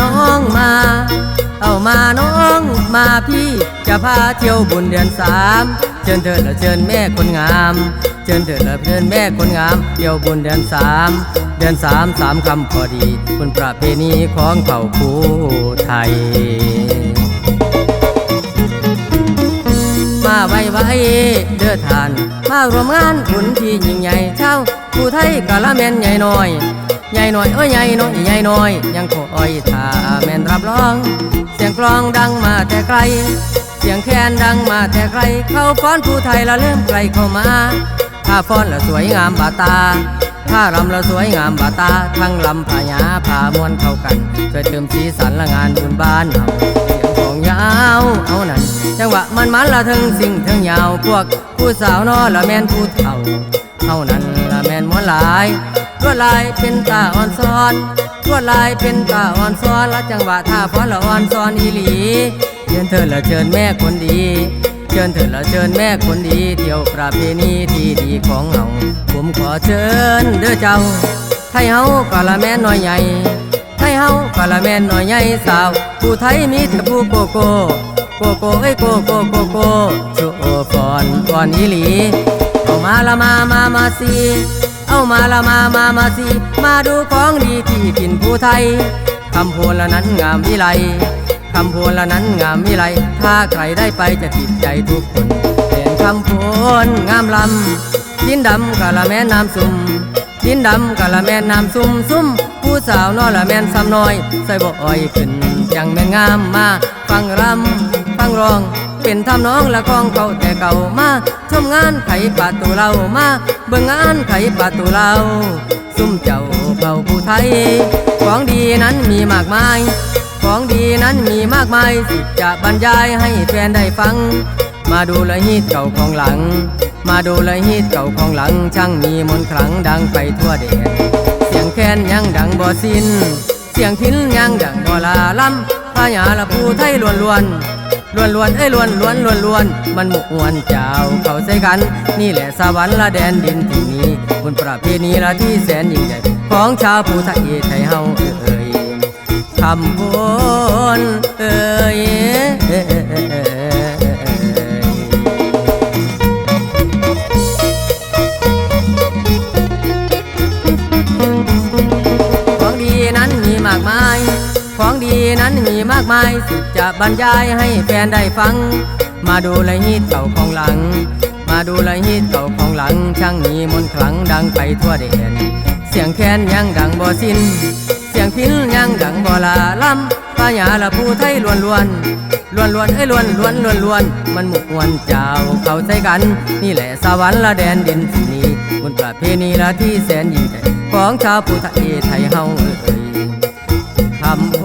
น้องมา เอามาน้องมาพี่จะพาเที่ยวบุญเดือนสามเชิญเถิดละเชิญแม่คนงาม เชิญเถิดละเชิญแม่คนงามเที่ยวบุญเดือนสามเดือนสามสามคำพอดีบุญประเพณีของเผ่าภูไทย มาไว้ไว้เด้อทาน มารวมงานบุญที่ยิ่งใหญ่เช่าผู้ไทยกะละแมนใหญ่น้อย ใหญ่หน้อยโอ้ยใหญ่น้อยใหญ่หน้อย ยังคอยท่าแม่นรับรอง เสียงกลองดังมาแต่ไกล เสียงแคนดังมาแต่ไกล เข้าฟ้อนผู้ไทยละเริ่มไกลเข้ามาถ้าฟ้อนละสวยงามบาตาถ้ารำละสวยงามบาตา ทั้งลำพญาพามวนเข้ากันช่วยเติมสีสันละงานบุญบ้านเฮาเสียงของยาวเอานั่นจังหวะมันมันละทั้งสิ่งทั้งยาวพวก ผู้สาวนอละแม่นผู้เฒ่าเท่านั้นละแม่นมวนหลาย ลวลายเป็นตาอ่อนซ้อนลวลายเป็นตาอ่อนซ้อนละจังหวะท่าฟ้อนละอ่อนซ้อนอีหลีเชิญเธอละเชิญแม่คนดี เชิญเถิดละเชิญแม่คนดี เที่ยวประเพณีที่ดีของเฮาผมขอเชิญเด้อเจ้า ไทยเฮากะละแม่นน้อยใหญ่ ไทยเฮากะละแม่นน้อยใหญ่สาว ผู้ไทยมีแต่ผู้โกโก้โกโก้เอ้โกโก้โกโก้โชว์ฟอนฟอนอีหลีเอามาละมามามาสิ มาละมามามาสิมาดูของดีที่กินผู้ไทยคำพูนละนั้นงามวิไลคำพูนละนั้นงามวิไลถ้าใครได้ไปจะติดใจทุกคนเห็นคำพูนงามลำดินดำกะละแม่น้ำซุ่มดินดำกะละแม่น้ำซุ่มซุ่มผู้สาวนอละแม่นซ้ำน้อยใส่บ่อ้อยขึ้นจังแม่นงามมาฟังรำฟังร้อง เป็นทำน้องละของเขาแต่เก่ามาชมงานไขประตูเรามาเบิ่งงานไขประตูเราซุ่มเจ้าเผ่าผู้ไทย ของดีนั้นมีมากมาย ของดีนั้นมีมากมายสิจะบรรยายให้แฟนได้ฟัง มาดูเลยฮีตเก่าของหลัง มาดูเลยฮีตเก่าของหลัง ช่างมีมนต์ขลังดังไปทั่วแดนเสียงแคนยังดังบ่สิ้น เสียงพินยังดังบ่ลาล้ำพญาละผู้ไทยล้วนล้วนๆ ล้วนล้วนๆเอ้ยล้วนล้วนล้วนล้วนมันหมุกมวนเจ้าเข้าใส่กัน นี่แหละสวรรค์ละแดนดินที่นี้บุญประเพณีละที่แสนยิ่งใหญ่ของชาวผู้ไทยไทยเฮาเอ่ยคำพูนเอ่ย นั้นมีมากมายสิจะบรรยายให้แฟนได้ฟัง มาดูลยฮีตเก่าของหลัง มาดูลยฮีตเก่าของหลัง ช่างมีมนต์ขลังดังไปทั่วแดนเสียงแคนยังดังบ่สิ้น เสียงพินยังดังบ่ลาล้ำพญาละผู้ไทยล้วนล้วนล้วนล้วนๆเอ้ล้วนล้วนล้วนล้วนมันหมุกมวนเจ้าเข้าใจกัน นี่แหละสวรรค์ละแดนดินที่นี้บุญประเพณีละที่แสนยิ่งใหญ่ของชาวผู้ไทยไทยเฮาเอ่ยคำโพ